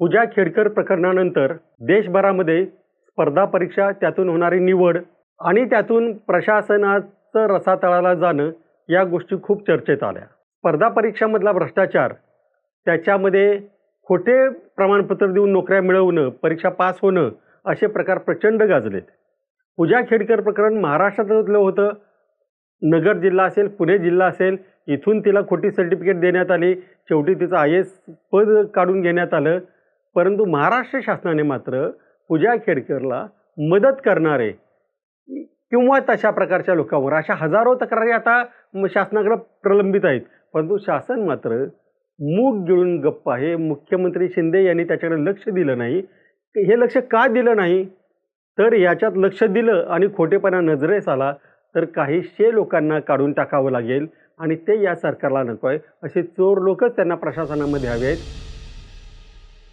पूजा खेडकर प्रकरणानंतर देशभरामध्ये स्पर्धा परीक्षा त्यातून होणारी निवड आणि त्यातून प्रशासनाचं रसातळाला जाणं या गोष्टी खूप चर्चेत आल्या. स्पर्धा परीक्षामधला भ्रष्टाचार त्याच्यामध्ये खोटे प्रमाणपत्र देऊन नोकऱ्या मिळवणं परीक्षा पास होणं असे प्रकार प्रचंड गाजलेत. पूजा खेडकर प्रकरण महाराष्ट्रातलं होतं नगर जिल्हा असेल पुणे जिल्हा असेल इथून तिला खोटी सर्टिफिकेट देण्यात आली शेवटी तिचं आय एस पद काढून घेण्यात आलं परंतु महाराष्ट्र शासनाने मात्र पूजा खेडकरला मदत करणारे किंवा तशा प्रकारच्या लोकांवर अशा हजारो तक्रारी आता म- शासनाकडे प्रलंबित आहेत. परंतु शासन मात्र मूग गिळून गप्प आहे. मुख्यमंत्री शिंदे यांनी त्याच्याकडे लक्ष दिलं नाही. हे लक्ष का दिलं नाही? तर याच्यात लक्ष दिलं आणि खोटेपणा नजरेस आला तर काहीशे लोकांना काढून टाकावं लागेल आणि ते या सरकारला नको आहे. असे चोर लोकच त्यांना प्रशासनामध्ये हवे आहेत.